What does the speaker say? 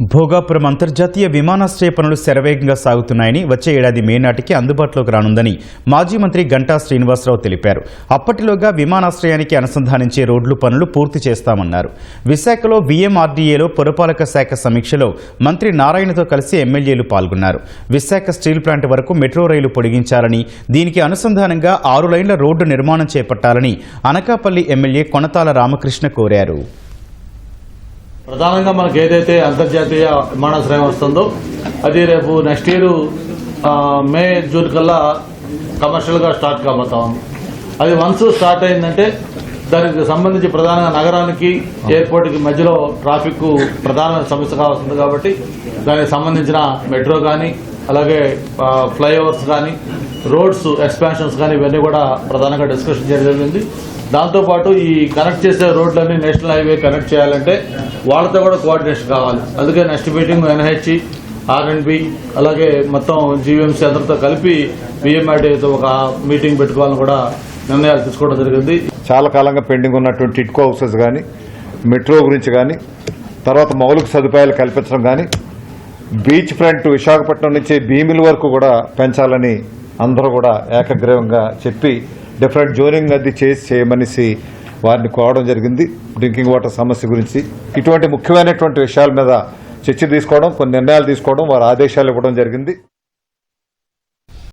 భోగాపురం అంతర్జాతీయ విమానాశ్రయ పనులు శరవేగంగా సాగుతున్నాయని వచ్చే ఏడాది మే నాటికి అందుబాటులోకి రానుందని మాజీ మంత్రి గంటా శ్రీనివాసరావు తెలిపారు. అప్పటిలోగా విమానాశ్రయానికి అనుసంధానించే రోడ్లు పనులు పూర్తి చేస్తామన్నారు. విశాఖలో విఎంఆర్డీఏలో పురపాలక శాఖ సమీక్షలో మంత్రి నారాయణతో కలిసి ఎమ్మెల్యేలు పాల్గొన్నారు. విశాఖ స్టీల్ ప్లాంట్ వరకు మెట్రో రైలు పొడిగించాలని దీనికి అనుసంధానంగా ఆరు లైన్ల రోడ్డు నిర్మాణం చేపట్టాలని అనకాపల్లి ఎమ్మెల్యే కొనతాల రామకృష్ణ కోరారు. ప్రధానంగా మనకు ఏదైతే అంతర్జాతీయ విమానాశ్రయం వస్తుందో అది రేపు నెక్స్ట్ ఇయర్ మే జూన్ కల్లా కమర్షియల్గా స్టార్ట్ కాబోతా ఉంది. అది వన్స్ స్టార్ట్ అయిందంటే దానికి సంబంధించి ప్రధానంగా నగరానికి ఎయిర్పోర్ట్కి మధ్యలో ట్రాఫిక్ ప్రధాన సమస్య కావస్తుంది కాబట్టి దానికి సంబంధించిన మెట్రో కానీ అలాగే ఫ్లైఓవర్స్ కానీ రోడ్స్ ఎక్స్పాన్షన్స్ కానీ ఇవన్నీ కూడా ప్రధానంగా డిస్కషన్ చేయడం జరిగింది. దాంతోపాటు ఈ కనెక్ట్ చేసే రోడ్లన్నీ నేషనల్ హైవే కనెక్ట్ చేయాలంటే వాళ్ళతో కూడా కోఆర్డినేషన్ కావాలి. అందుకే నెక్స్ట్ మీటింగ్ ఎన్హెచ్ ఆర్ఎండ్బి అలాగే మొత్తం జీవీఎంసీ అందరితో కలిపి బిఎంఆర్డీతో ఒక మీటింగ్ పెట్టుకోవాలని కూడా నిర్ణయాలు తీసుకోవడం జరిగింది. చాలా కాలంగా పెండింగ్ ఉన్నటువంటి ఇట్కో హౌసెస్ కానీ మెట్రో గురించి కానీ తర్వాత మౌలిక సదుపాయాలు కల్పించడం కానీ బీచ్ ఫ్రంట్ విశాఖపట్నం నుంచి భీమిల వరకు కూడా పెంచాలని అందరూ కూడా ఏకగ్రీవంగా చెప్పి డిఫరెంట్ జోనింగ్ అది చేసి చేయమనేసి వారిని కోవడం జరిగింది. డ్రింకింగ్ వాటర్ సమస్య గురించి ఇటువంటి ముఖ్యమైనటువంటి విషయాల మీద చర్చ తీసుకోవడం కొన్ని నిర్ణయాలు తీసుకోవడం వారి ఆదేశాలు ఇవ్వడం జరిగింది.